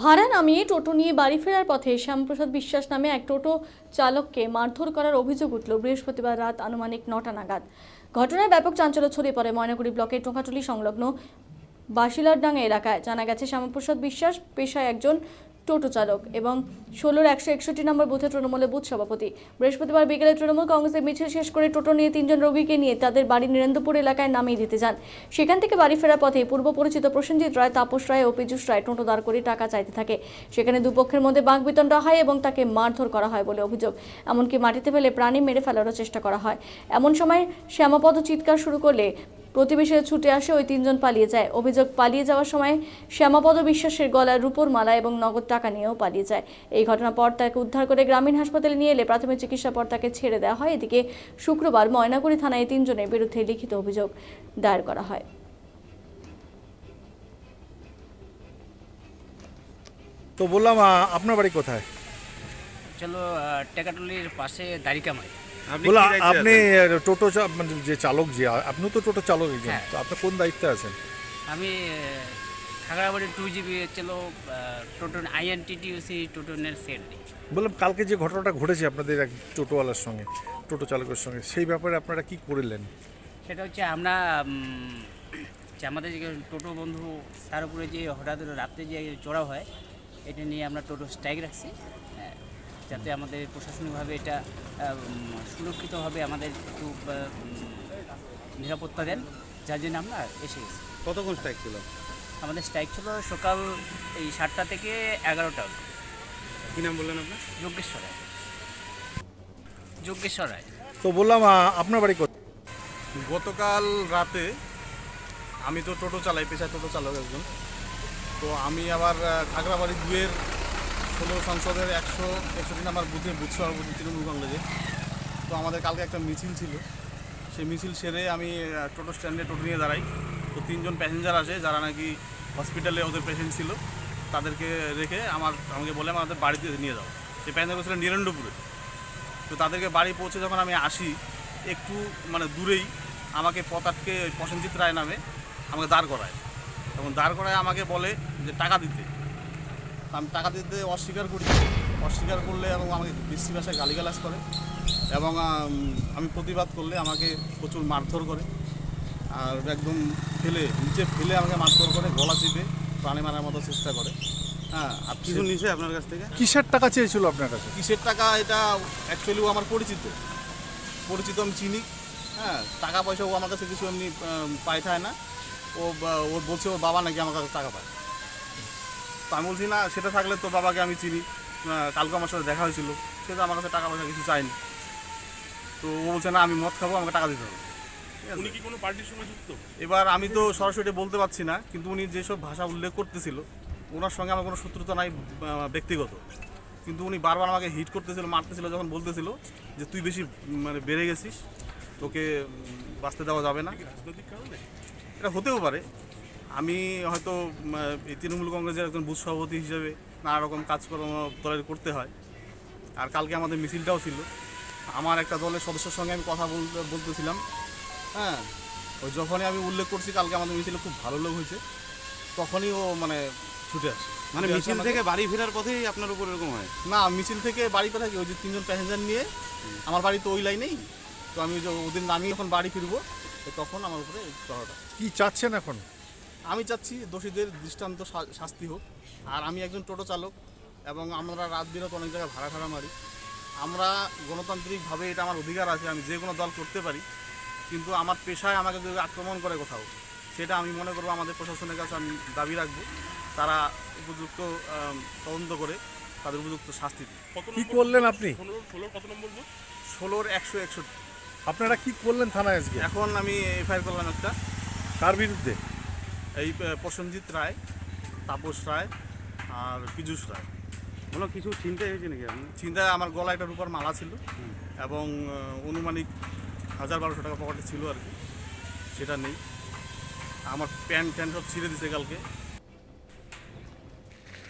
ভাড়া নামিয়ে টোটো নিয়ে বাড়ি ফেরার পথে শ্যামপ্রসাদ বিশ্বাস নামে এক টোটো চালককে মারধর করার অভিযোগ উঠল বৃহস্পতিবার রাত আনুমানিক নটা নাগাদ। ঘটনায় ব্যাপক চাঞ্চল্য ছড়িয়ে পড়ে ময়নাগুড়ি ব্লকের টোকাটুলি সংলগ্ন বাসিলারডাঙ্গা এলাকায়। জানা গেছে, শ্যামপ্রসাদ বিশ্বাস পেশায় একজন টোটো চালক এবং ষোলোর একশো একষট্টি নম্বর বুথে তৃণমূলের বুথ সভাপতি। বৃহস্পতিবার বিকেলে তৃণমূল কংগ্রেসের মিছিল শেষ করে টোটো নিয়ে তিনজন রোগীকে নিয়ে তাদের বাড়ি নীরেন্দ্রপুর এলাকায় নামিয়ে দিতে যান। সেখান থেকে বাড়ি ফেরার পথে পূর্ব পরিচিত প্রসেনজিৎ রায়, তাপস রায় ও পীযুষ রায় টোটো দাঁড় করে টাকা চাইতে থাকে। সেখানে দুপক্ষের মধ্যে বাঁকবিতণ্ডা হয় এবং তাকে মারধর করা হয় বলে অভিযোগ। এমনকি মাটিতে ফেলে প্রাণী মেরে ফেলারও চেষ্টা করা হয়। এমন সময় শ্যামাপদ চিৎকার শুরু করলে প্রতিবেশীরা ছুটে আসে ওই তিনজন পালিয়ে যায়। অভিযোগ পালিয়ে যাওয়ার সময় শ্যামাপদ বিশ্বাসের গলায় রূপোর মালা এবং নগদ টাকা নিয়েও পালিয়ে যায়। এই ঘটনার পর তাকে উদ্ধার করে গ্রামীণ হাসপাতালে নিয়ে এলে প্রাথমিক চিকিৎসার পর তাকে ছেড়ে দেওয়া হয়। এদিকে শুক্রবার ময়নাগুড়ি থানায় তিনজনের বিরুদ্ধে লিখিত অভিযোগ দায়ের করা হয়। তো বললাম আপনার বাড়ি কোথায়? চলো টেকাটলির পাশে দাড়িকামাই বললাম আপনি টোটো মানে যে চালক যে আ- আপনিও তো টোটো চালক একজন হ্যাঁ। তো আপনি কোন দায়িত্বে আছেন? আমি খাগড়াবাড়ি টু জিবি চলো টোটন আইএনটিটিউসি টোটনের দিই বললাম কালকে যে ঘটনাটা ঘটেছে আপনাদের এক টোটোওয়ালার সঙ্গে টোটো চালকের সঙ্গে সেই ব্যাপারে আপনারা কি করলেন? সেটা হচ্ছে আমরা যে আমাদের যে টোটো বন্ধু তার উপরে যে হঠাৎ রাত্রে যে চড়া হয় এটা নিয়ে আমরা টোটো স্ট্রাইক রাখছি। যাতে আমাদের প্রশাসনিকভাবে এটা সুরক্ষিতভাবে আমাদের একটু নিরাপত্তা দেন যার জন্য আমরা এসে গেছি। কতক্ষণ স্ট্রাইক ছিল? আমাদের স্ট্রাইক ছিল সকাল এই সাতটা থেকে এগারোটা অবধি। কি নাম বললেন আপনার? যজ্ঞেশ্বর রায়। যজ্ঞেশ্বর রায়। তো বললাম আপনার বাড়ি গতকাল রাতে আমি তো টোটো চালাই পেশায় টোটো চালক একজন। তো আমি আবার খাগড়াবাড়ি দুয়ের ষোলো সংসদের একশো একষট্টি নাম্বার বুথে বুথ সভাপতি তৃণমূল কংগ্রেসের তো আমাদের কালকে একটা মিছিল ছিল। সেই মিছিল সেরে আমি টোটো স্ট্যান্ডে টোটো নিয়ে দাঁড়াই। তো তিনজন প্যাসেঞ্জার আসে, যারা নাকি হসপিটালে ওদের পেশেন্ট ছিল, তাদেরকে রেখে আমার, আমাকে বলে, আমাদের বাড়িতে নিয়ে যাও। সেই প্যাসেঞ্জার ছিলেন নিরণ্ডপুরে। তো তাদেরকে বাড়ি পৌঁছে যখন আমি আসি, একটু মানে দূরেই আমাকে ওই প্রসেনজিৎ রায় নামে আমাকে দাঁড় করায়। এবং দাঁড় করায় আমাকে বলে যে, টাকা দিতে। আমি টাকা দিতে অস্বীকার করি। অস্বীকার করলে এবং আমাকে বৃষ্টি ভাষায় গালিগালাজ করে এবং আমি প্রতিবাদ করলে আমাকে প্রচুর মারধর করে। আর একদম ফেলে নিচে ফেলে আমাকে মারধর করে গলা চিপে প্রাণে মারার মতো চেষ্টা করে। হ্যাঁ আর কিছু নিছে আপনার কাছ থেকে? কিসের টাকা চেয়েছিল আপনার কাছে? কিসের টাকা? এটা অ্যাকচুয়ালি ও আমার পরিচিত। পরিচিত আমি চিনি। হ্যাঁ টাকা পয়সা ও আমার কাছে কিছু এমনি পাঠায় না। ও বা- ও বলছে ওর বাবা নাকি আমার কাছে টাকা পায়। তো আমি বলছি না সেটা থাকলে তোর বাবাকে আমি চিনি। কালকে আমার সাথে দেখা হয়েছিল। সে তো আমার কাছে টাকা পয়সা কিছু চায়নি। তো ও বলছে না আমি মদ খাব আমাকে টাকা দিতে হবে। উনি কি কোনো পার্টির সঙ্গে যুক্ত? এবার আমি তো সরাসরি বলতে পারছি না কিন্তু উনি যেসব ভাষা উল্লেখ করতেছিল ওনার সঙ্গে আমার কোনো শত্রুতা নাই ব্যক্তিগত। কিন্তু উনি বারবার আমাকে হিট করতেছিল মারতেছিল যখন বলতেছিল যে তুই বেশি মানে বেড়ে গেছিস তোকে বাঁচতে দেওয়া যাবে না। এটা হতেও পারে আমি হয়তো এই তৃণমূল কংগ্রেসের একজন বুথ সভাপতি হিসেবে নানা রকম কাজকর্ম দলের করতে হয়। আর কালকে আমাদের মিছিলটাও ছিল। আমার একটা দলের সদস্যের সঙ্গে আমি কথা বলতে বলতেছিলাম। হ্যাঁ ওই যখনই আমি উল্লেখ করছি কালকে আমাদের মিছিলে খুব ভালো লোক হয়েছে তখনই ও মানে ছুটে আসে। মানে মিছিল থেকে বাড়ি ফেরার পথেই আপনার উপর এরকম হয়? না মিছিল থেকে বাড়ি কোথায় কি? ওই যে তিনজন প্যাসেঞ্জার নিয়ে আমার বাড়ি তো ওই লাইনেই তো আমি ওই যে ওদের নামিয়ে যখন বাড়ি ফিরবো তো তখন আমার উপরে চড়াটা কি চাচ্ছেন এখন? আমি চাচ্ছি দোষীদের দৃষ্টান্ত শাস্তি হোক। আর আমি একজন টোটো চালক এবং আমরা রাত বিরত অনেক জায়গায় ভাড়া ভাড়া মারি। আমরা গণতান্ত্রিকভাবে এটা আমার অধিকার আছে আমি যে কোনো দল করতে পারি। কিন্তু আমার পেশায় আমাকে যদি আক্রমণ করে কোথাও সেটা আমি মনে করব আমাদের প্রশাসনের কাছে আমি দাবি রাখব। তারা উপযুক্ত তদন্ত করে তাদের উপযুক্ত শাস্তি দিই কত কি করলেন আপনি? ষোলো ষোলো কত নম্বর ষোলোর একশো একষট্টি। আপনারা কি করলেন থানায় আজকে? এখন আমি এফআইআর করলাম একটা। কার বিরুদ্ধে? এই প্রসেনজিৎ রায় তাপস রায় আর পীযুষ রায়। কোনো কিছু চিন্তা হয়েছে নাকি আপনি চিন্তায় আমার গলা একটা রূপার মালা ছিল এবং অনুমানিক হাজার বারোশো টাকা পকেটে ছিল আর কি। সেটা নেই। আমার প্যান্ট ট্যান্ট সব ছিঁড়ে দিছে কালকে।